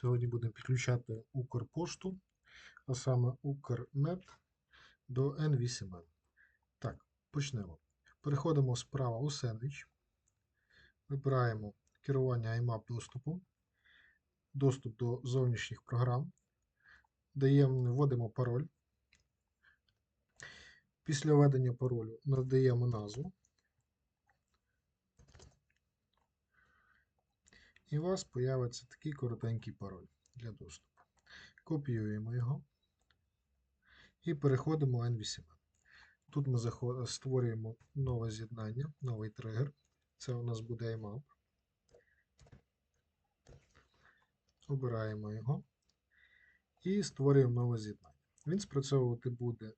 Сьогодні будемо підключати Укрпошту, а саме Укрнет до N8N. Так, почнемо. Переходимо справа у сендвіч. Вибираємо керування IMAP доступом, доступ до зовнішніх програм. Даємо, вводимо пароль. Після введення паролю надаємо назву. І у вас появиться такий коротенький пароль для доступу. Копіюємо його і переходимо в N8N. Тут ми створюємо нове з'єднання, новий тригер. Це у нас буде IMAP. Обираємо його і створюємо нове з'єднання. Він спрацьовувати буде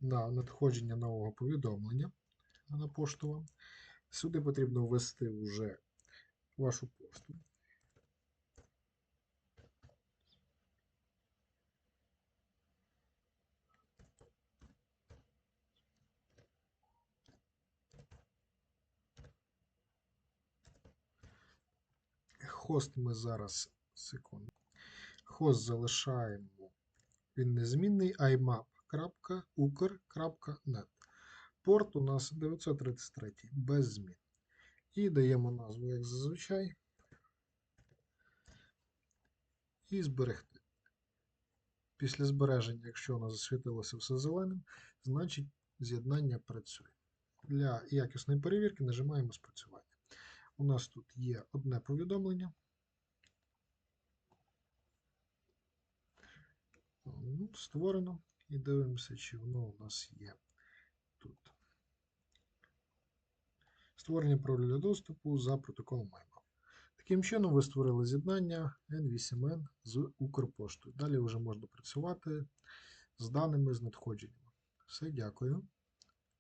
на надходження нового повідомлення на пошту. Сюди потрібно ввести вже вашу пошту. Хост ми зараз секунду. Хост залишаємо. Він незмінний imap.ukr.net. Порт у нас 933 без змін. І даємо назву, як зазвичай. І зберегти. Після збереження, якщо нас засвітилося все зеленим, значить з'єднання працює. Для якісної перевірки нажимаємо спрацювання. У нас тут є одне повідомлення. Ну, Створено. І дивимося, чи воно у нас є тут. Створення пароля доступу за протоколом MIMAP. Таким чином, ви створили з'єднання N8N з Укрпоштою. Далі вже можна працювати з даними з надходженнями. Все, дякую.